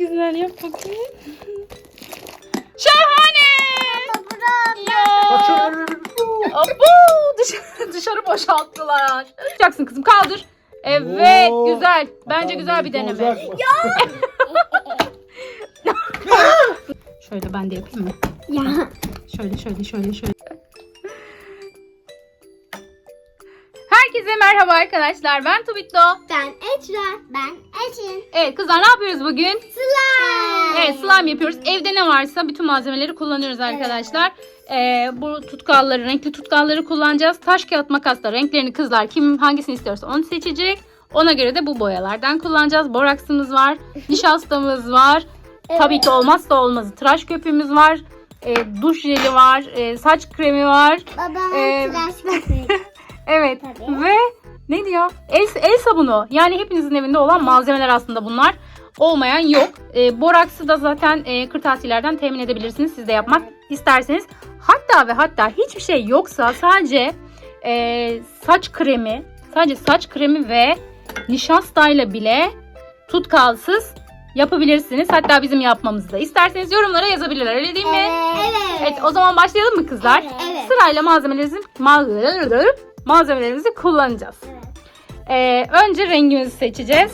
güzel yap bakayım. Şahane. Ya. Abo, dışarı, dışarı boşalttılar. Yapacaksın kızım kaldır. Evet Oo. güzel. Bence Adam güzel bir beni deneme. bozacak bak. Şöyle ben de yapayım mı? Ya. Şöyle şöyle şöyle şöyle. Herkese merhaba arkadaşlar. Ben Tubitto. Ben Ecra. Ben Ecin. Evet kızlar ne yapıyoruz bugün? Slime. Evet slime yapıyoruz. Evde ne varsa bütün malzemeleri kullanıyoruz arkadaşlar. Ee, bu tutkalları, renkli tutkalları kullanacağız. Taş kağıt makasla renklerini kızlar kim hangisini istiyorsa onu seçecek. Ona göre de bu boyalardan kullanacağız. Boraksımız var, nişastamız var. Tabii ki olmazsa olmazı tıraş köpüğümüz var. e, duş jeli var, e, saç kremi var. Babam Ee, tıraş köpük. Evet Tabii. ve ne diyor? El, el sabunu. Yani hepinizin evinde olan malzemeler aslında bunlar. Olmayan yok. E, boraksı da zaten e, kırtasiyelerden temin edebilirsiniz. Siz de yapmak isterseniz. Hatta ve hatta hiçbir şey yoksa sadece e, saç kremi, sadece saç kremi ve nişastayla bile tutkalsız yapabilirsiniz. Hatta bizim yapmamızı da isterseniz yorumlara yazabilirler. Öyle değil mi? Evet. Evet o zaman başlayalım mı kızlar? Evet. Sırayla malzemelerimizi mal- malzemelerimizi kullanacağız. Evet. Ee, önce rengimizi seçeceğiz.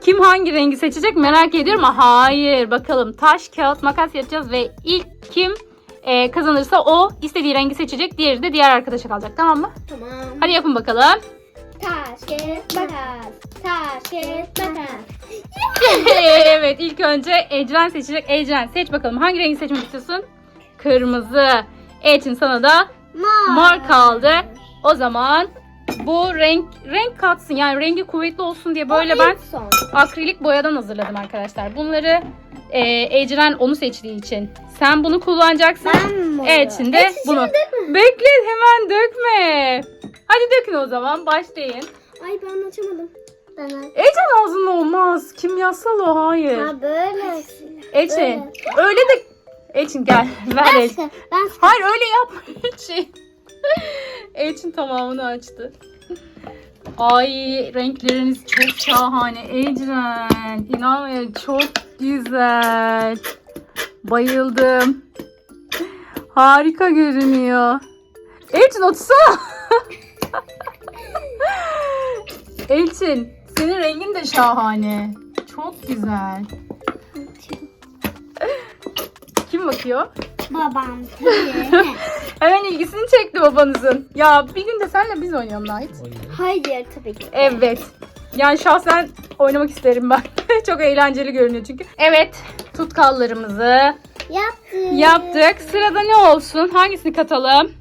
Kim hangi rengi seçecek merak ediyorum. ama Hayır bakalım taş kağıt makas yapacağız ve ilk kim e, kazanırsa o istediği rengi seçecek. Diğeri de diğer arkadaşa kalacak tamam mı? Tamam. Hadi yapın bakalım. Taş, kağıt, makas. Taş, kağıt, makas. evet ilk önce Ecren seçecek. Ecren seç bakalım hangi rengi seçmek istiyorsun? Kırmızı. Elçin sana da Mor. Mor kaldı. O zaman bu renk renk katsın yani rengi kuvvetli olsun diye böyle ben Son. akrilik boyadan hazırladım arkadaşlar. Bunları e, Ecren onu seçtiği için sen bunu kullanacaksın. Ben. Elçin de Elçin bunu. Bekle hemen dökme. Hadi dökün o zaman başlayın. Ay ben açamadım. Ecren ağzında olmaz. Kimyasal o hayır. Ha böyle. Elçin öyle. de Elçin gel ver Ben sıkı. Ben. Hayır öyle yapma Elçin. Elçin tamamını açtı. Ay renkleriniz çok şahane Ecren. İnanmıyorum çok güzel. Bayıldım. Harika görünüyor. Elçin otursana. Elçin senin rengin de şahane. Çok güzel. Kim bakıyor? Babam tabii. Hemen ilgisini çekti babanızın. Ya bir gün de senle biz oynayalım Nait. Hayır tabii ki. Evet. Yani şahsen oynamak isterim ben. Çok eğlenceli görünüyor çünkü. Evet. Tutkallarımızı Yaptım. yaptık. Sırada ne olsun? Hangisini katalım?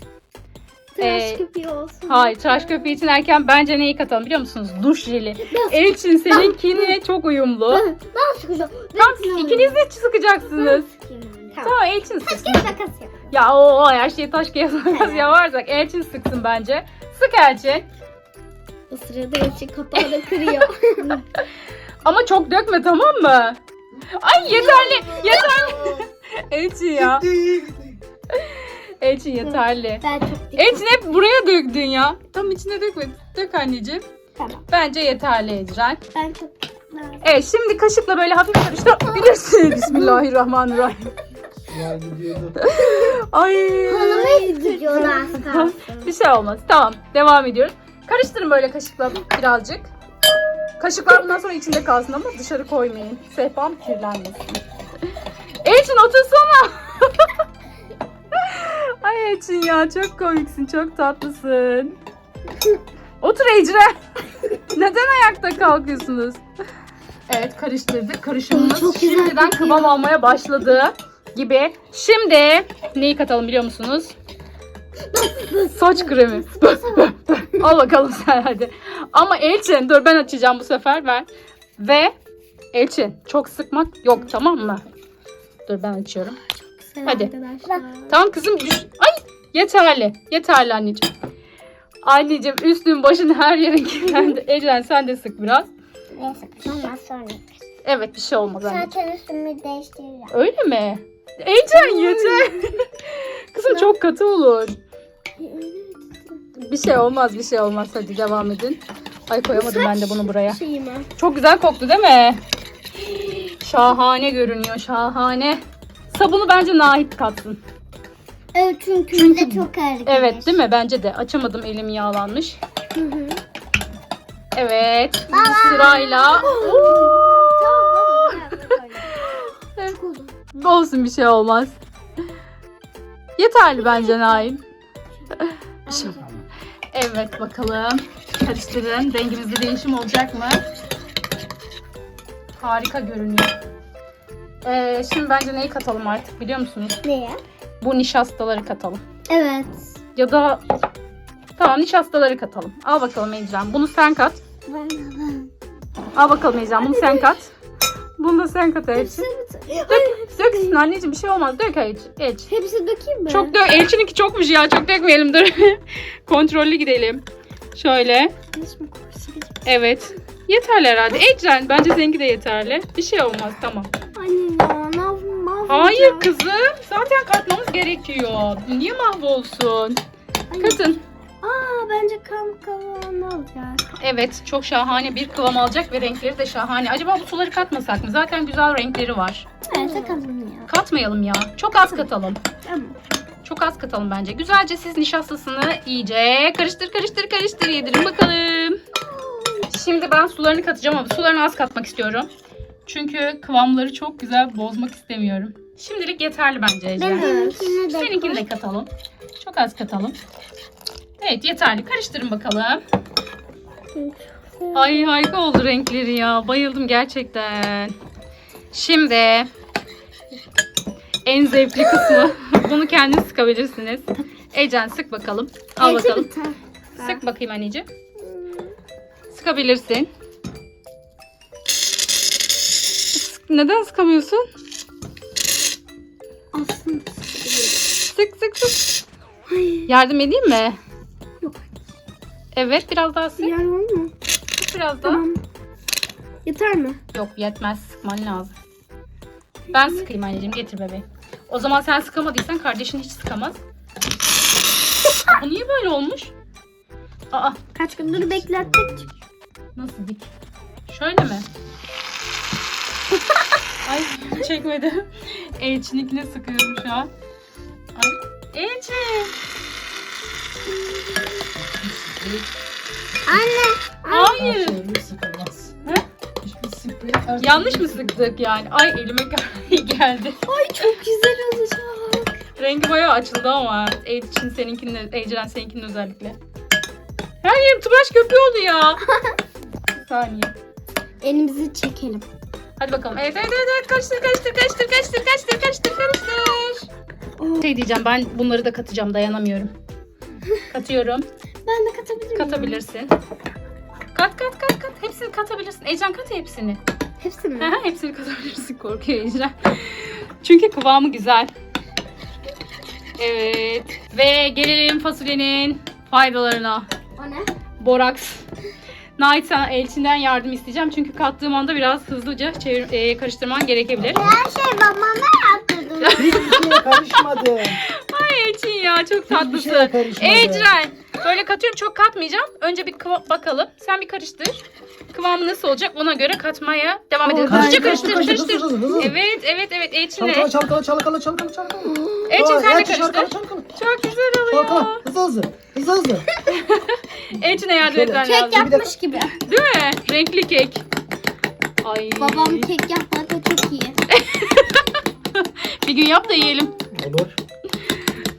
Tıraş Ee, köpüğü olsun. Hayır tıraş köpüğü için erken bence neyi katalım biliyor musunuz? Duş jeli. Elçin seninkine çok uyumlu. Ben, ben sıkacağım. Tamam ikiniz de sıkacaksınız. Tamam. Tamam Elçin sıksın. Taş kağıt makas yap. Ya o, o her şeyi taş kağıt makas yaparsak Elçin sıksın bence. Sık Elçin. O sırada içi kapağı da kırıyor. Ama çok dökme tamam mı? Ay yeterli. Yeterli. Elçin ya. Elçin yeterli. ben çok dikkat. Elçin hep buraya döktün ya. Tam içine dökme. Dök anneciğim. Tamam. Bence yeterli Ecren. Ben çok Evet şimdi kaşıkla böyle hafif karıştırabilirsin. Bismillahirrahmanirrahim. Yani gidiyordu. Ay. Kolumu gidiyor az kalsın. Bir şey olmaz. Tamam. Devam ediyoruz. Karıştırın böyle kaşıkla birazcık. Kaşıklar bundan sonra içinde kalsın ama dışarı koymayın. Sehpam kirlenmesin. Elçin otursana. Ay Elçin ya çok komiksin. Çok tatlısın. Otur Ecre. Neden ayakta kalkıyorsunuz? Evet karıştırdık. Karışımımız şimdiden kıvam almaya başladı gibi. Şimdi neyi katalım biliyor musunuz? Saç kremi. Al bakalım sen hadi. Ama Elçin dur ben açacağım bu sefer ver. Ve Elçin çok sıkmak yok tamam mı? Dur ben açıyorum. Hadi. Arkadaşlar. Tamam kızım düş. Ay yeterli. Yeterli anneciğim. Anneciğim üstün başın her yerin kirlendi. Ecren sen de sık biraz. Neyse ondan sonra. Evet bir şey olmaz anneciğim. Zaten üstümü değiştireceğim. Öyle mi? Ecren yeter. Kızım çok katı olur. Bir şey olmaz bir şey olmaz. Hadi devam edin. Ay koyamadım ben de bunu buraya. Çok güzel koktu değil mi? Şahane görünüyor şahane. Sabunu bence Nahit katsın. Evet çünkü, çünkü çok ağır Evet değil mi? Bence de. Açamadım elim yağlanmış. Hı hı. Evet. Sırayla. Olsun bir şey olmaz. Yeterli bence Nail. Evet bakalım. Karıştırın. Rengimizde değişim olacak mı? Harika görünüyor. Ee, şimdi bence neyi katalım artık biliyor musunuz? Neye? Bu nişastaları katalım. Evet. Ya da tamam nişastaları katalım. Al bakalım Ecem. Bunu sen kat. Al bakalım Ecem. Bunu sen kat. Bunu da sen kat Elçin. Dök, döksün anneciğim bir şey olmaz. Dök Elçin. Elçin. Hepsi dökeyim mi? Çok dök. Elçin'inki çokmuş ya. Çok dökmeyelim dur. Kontrollü gidelim. Şöyle. Evet. Yeterli herhalde. Ecren bence seninki de yeterli. Bir şey olmaz tamam. Anne ya ne yapayım mahvolacağım. Hayır kızım. Zaten katmamız gerekiyor. Niye mahvolsun? Katın. Aa bence kam kıvamı olacak. Evet çok şahane bir kıvam alacak ve renkleri de şahane. Acaba bu suları katmasak mı? Zaten güzel renkleri var. Evet takalım ya. Katmayalım ya. Çok az katalım. Tamam. Çok az katalım bence. Güzelce siz nişastasını iyice karıştır karıştır karıştır yedirin bakalım. Şimdi ben sularını katacağım ama sularını az katmak istiyorum. Çünkü kıvamları çok güzel bozmak istemiyorum. Şimdilik yeterli bence Ece. Benimkini de Seninkini de katalım. Çok az katalım. Evet yeterli. Karıştırın bakalım. Ay harika oldu renkleri ya. Bayıldım gerçekten. Şimdi en zevkli kısmı. Bunu kendiniz sıkabilirsiniz. Ecen sık bakalım. Al bakalım. Sık bakayım anneciğim. Sıkabilirsin. Sık- Neden sıkamıyorsun? Aslında Sık sık sık. Yardım edeyim mi? Evet biraz daha sık. yer var mı? Sık biraz daha. Tamam. Yeter mi? Yok yetmez sıkman lazım. Ben sıkayım anneciğim getir bebeğim. O zaman sen sıkamadıysan kardeşin hiç sıkamaz. Bu niye böyle olmuş? Aa Kaç gündür beklettik. nasıl dik? Şöyle mi? Ay çekmedim. Elçinikle sıkıyorum şu an. Ay Elçin. Anne. Hayır. Sıkılmaz. Hiçbir ters Yanlış mı sıktık yani? Ay elime geldi. Ay çok güzel olacak. Rengi bayağı açıldı ama Elçin seninkinin, Ecren seninkinin özellikle. Her yerim tıraş köpüğü oldu ya. Bir saniye. Elimizi çekelim. Hadi bakalım. Evet evet evet, evet. karıştır karıştır karıştır karıştır karıştır karıştır karıştır. Şey diyeceğim ben bunları da katacağım dayanamıyorum. Katıyorum. Ben de katabilir miyim? Katabilirsin. Kat kat kat kat. Hepsini katabilirsin. Ecren kat hepsini. Hepsi mi? Aha, hepsini katabilirsin korkuyor Ecren. Çünkü kıvamı güzel. Evet. Ve gelelim fasulyenin faydalarına. o ne? Boraks. Sana Elçin'den yardım isteyeceğim. Çünkü kattığım anda biraz hızlıca çevir, e, karıştırman gerekebilir. Her şey babama yaptırdım. Hiçbir şeye karışmadım. Elçin ya çok tatlısın. karışmadım. Ecren. Böyle katıyorum çok katmayacağım. Önce bir kıva- bakalım. Sen bir karıştır. Kıvamı nasıl olacak ona göre katmaya devam edelim. karıştır, Hızlıca karıştır, karıştır karıştır, karıştır. hızlı, hızlı, hızlı. Evet evet evet Elçin'le. Çalkala çalkala çalkala çalkala çalkala. Aa, sen de karıştır. Çok güzel oluyor. Çalkala. Hızlı hızlı. Hızlı hızlı. Elçin'e yardım etmen Kek lazım. yapmış gibi. Değil mi? Renkli kek. Ay. Babam kek yapmakta çok iyi. Bir gün yap da yiyelim. Olur.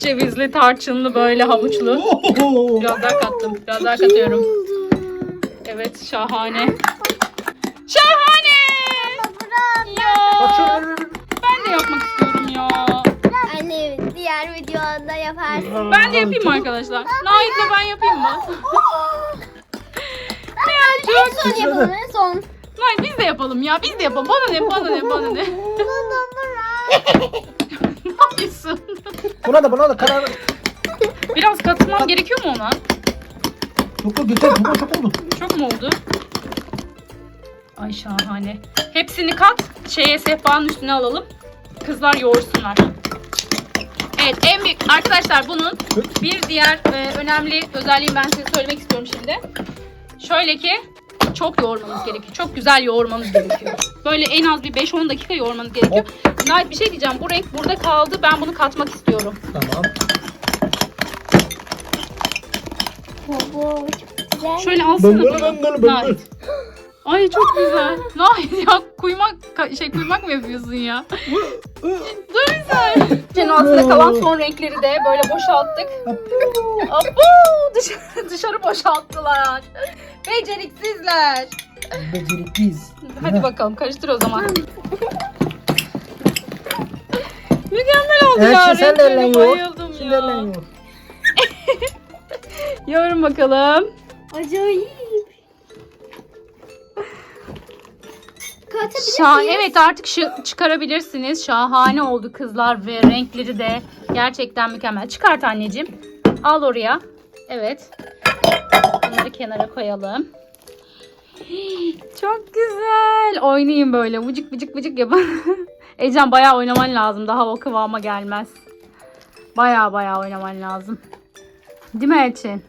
Cevizli, tarçınlı, böyle havuçlu. Biraz daha kattım. Biraz daha katıyorum. Evet, şahane. Şahane! Ya, ben de yapmak istiyorum ya. Anne diğer videoda yaparsın. Ben de yapayım mı arkadaşlar? Nait'le ben yapayım mı? ya çok Son yapalım en son. Nait biz de yapalım ya. Biz de yapalım. Bana ne, bana ne, bana ne. ne yapıyorsun? Buna da buna da karar. Biraz katılmam gerekiyor mu ona? Çok yeter. Çok çok oldu. Çok mu oldu? Ay şahane. Hepsini kat. Şeye sehpanın üstüne alalım. Kızlar yoğursunlar. Evet en büyük arkadaşlar bunun bir diğer e, önemli özelliğini ben size söylemek istiyorum şimdi. Şöyle ki çok yoğurmanız gerekiyor. Çok güzel yoğurmanız gerekiyor. Böyle en az bir 5-10 dakika yoğurmanız gerekiyor. Nait bir şey diyeceğim. Bu renk burada kaldı. Ben bunu katmak istiyorum. Tamam. Baba çok güzel. Şöyle alsana. Bunu. Nait. Ay çok güzel. Nait ya kuymak şey kuymak mı yapıyorsun ya? Dur bir saniye. Cenin altında kalan son renkleri de böyle boşalttık. Abu dışarı, dışarı boşalttılar. Beceriksizler. Becerikliyiz. Hadi bakalım karıştır o zaman. Mükemmel oldu ya. Elçin sen de Renklerine elle yoğur. bayıldım Şimdi elle ya. yoğur. Yoğurun bakalım. Acayip. Katabilir Şah miyiz? evet artık şu çıkarabilirsiniz. Şahane oldu kızlar ve renkleri de gerçekten mükemmel. Çıkart anneciğim. Al oraya. Evet. Bunları kenara koyalım. Çok güzel. Oynayın böyle. Vıcık vıcık vıcık yapın. Ecem bayağı oynaman lazım. Daha o kıvama gelmez. Bayağı bayağı oynaman lazım. Değil mi Elçin?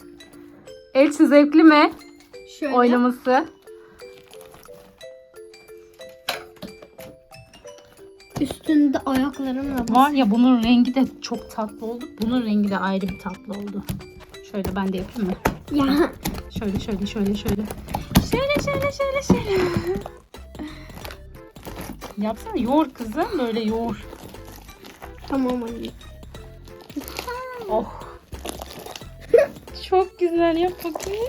Elçin zevkli mi Şöyle. oynaması? Üstünde ayaklarımla bas. Var ya bunun rengi de çok tatlı oldu. Bunun rengi de ayrı bir tatlı oldu. Şöyle ben de yapayım mı? Ya. Şöyle şöyle şöyle şöyle. Şöyle şöyle şöyle şöyle. Yapsana yoğur kızım böyle yoğur. Tamam anne. Oh. Çok güzel yap bakayım.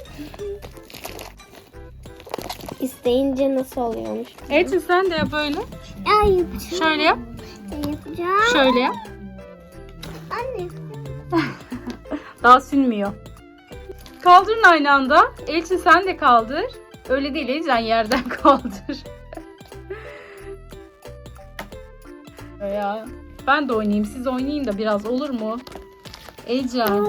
İsteyince nasıl oluyormuş? Elçin sen de yap öyle. Yapacağım. Şöyle yap. Yapacağım. Şöyle yap. Anne. Daha sünmüyor. Kaldırın aynı anda. Elçin sen de kaldır. Öyle değil Elçin yerden kaldır. ya ben de oynayayım. Siz oynayın da biraz olur mu? Ecem.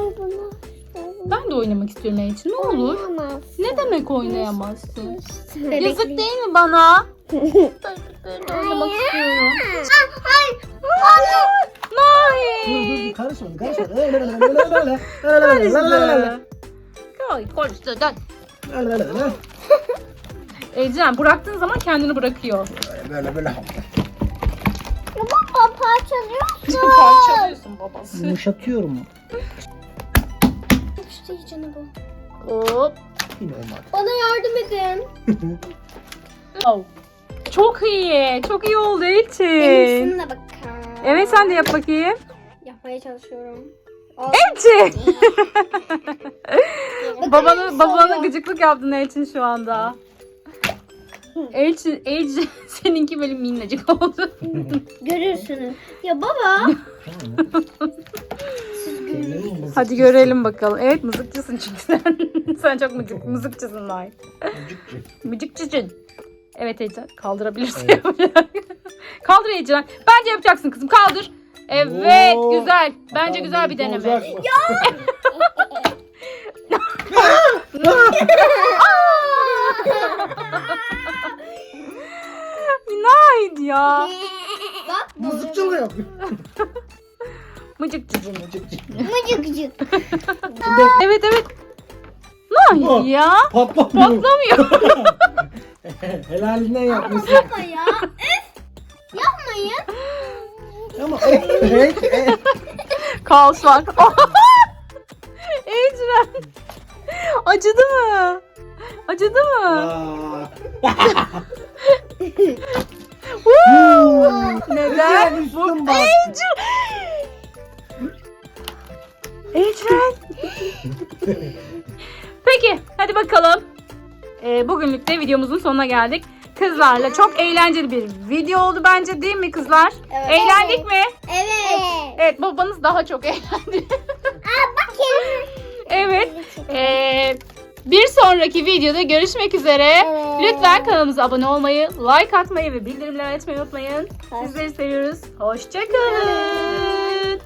Ben de oynamak istiyorum Elçin. Ne olur? Oynayamaz. Ne demek oynayamazsın? Yazık değil mi bana? Taşlıklarını oynamak istiyorum. Hayır. Hayır. Mahir. Karışma karışma. Karıştı dön. Ecem bıraktığın zaman kendini bırakıyor. Böyle böyle böyle. Baba parçalıyorsun. Parçalıyorsun babası. Yumuşatıyorum. İşte canı bu. Hop. Yine olmadı. Bana yardım edin. oh. Çok iyi. Çok iyi oldu Elçin. Benimkisine de bakın. Evet sen de yap bakayım. Yapmaya çalışıyorum. Elçin. Bakın babanı, babana gıcıklık yaptın Elçin şu anda. Elçin, Elçin seninki böyle minnacık oldu. Görürsünüz. Ya baba. Hadi görelim bakalım. Evet mızıkçısın çünkü sen. sen çok mızık, mızıkçısın Nay. Mızıkçısın. Evet Ecen kaldırabilirsin. Kaldır Ecen. Bence yapacaksın kızım kaldır. Evet Oo. güzel. Bence güzel bir deneme. Naydı ya. Bak. Mızıkçılık yapıyor. Mıcıkçısın. Mıcık gıcık. Evet evet. Oh. ya. Patlamıyor. Patlamıyor. Helalinden yapmışsın. Baba ya. Üf. Yapmayın. Ama evet, evet. Kaos var. Ecren. Acıdı mı? Acıdı mı? Aa. Woo! Neden? Üstüm bak. Ecren. Peki hadi bakalım. Ee, bugünlük de videomuzun sonuna geldik. Kızlarla çok eğlenceli bir video oldu bence değil mi kızlar? Evet. Eğlendik mi? Evet. Evet babanız daha çok eğlendi. Bak kelime. evet. Ee, bir sonraki videoda görüşmek üzere. Evet. Lütfen kanalımıza abone olmayı, like atmayı ve bildirimleri açmayı unutmayın. Sizleri seviyoruz. Hoşçakalın.